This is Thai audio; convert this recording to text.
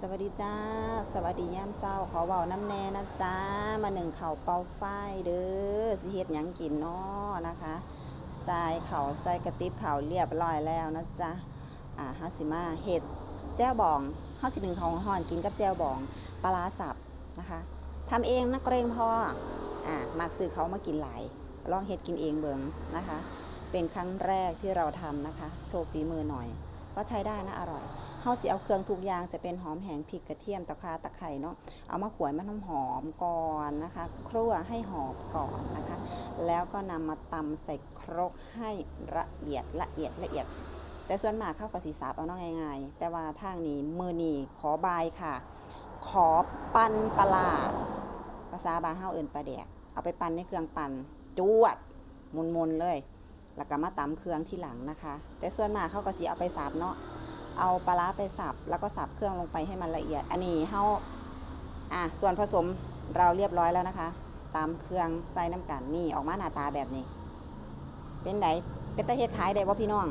สวัสดีจ้า สวัสดียามเช้าขอเว้าน้ำแน่นะจ้า มาหนึ่งเข่าเป่าไฟเด้อสิเฮ็ดหยังกินน้อนะคะใส่เข่าใส่กระติบเข่าเรียบร้อยแล้วนะจ๊ะอ่าฮาสิมาเฮ็ดแจ่วบองเฮาสิหนึ่งของห่อนกินกับแจ่วบองปลาสับนะคะทำเองนักเรงพ่ออ่ามักซื้อเขามากินหลายลองเฮ็ดกินเองเบิงนะคะ เป็นครั้งแรกที่เราทำนะคะ โชว์ฝีมือหน่อย ก็ใช้ได้นะอร่อย เฮาสิเอาเครื่องทุกอย่างจะเป็นหอมแหงพริกกระเทียมตะคาตะไคร่เนาะเอามาขวยมันหอมก่อนนะคะครั่วให้หอมก่อนนะคะ แล้วก็นำมาตำใส่ครกให้ละเอียดละเอียดละเอียด แต่ส่วนมากเข้ากับสีสาบเอาน้องง่ายๆแต่ว่าทางนี้มือนีขอบายค่ะ ขอปั้นปลาภาษาบาเฮาเอิ่นปลาแดกเอาไปปั้นในเครื่องปั่นจวดมุนๆเลยแล้วก็มาตำเครื่องที่หลังนะคะ แต่ส่วนมากเขาก็สิเอาไปสับเนาะ เอาปลาร้าไปสับแล้วก็สับเครื่องลงไปให้มันละเอียด อันนี้เฮาอะส่วนผสมเราเรียบร้อยแล้วนะคะ ตามเครื่องใส่น้ำกันนี่ออกมาหน้าตาแบบนี้ เป็นไดเป็นตะเฮ็ดขายได้บ่พี่น้อง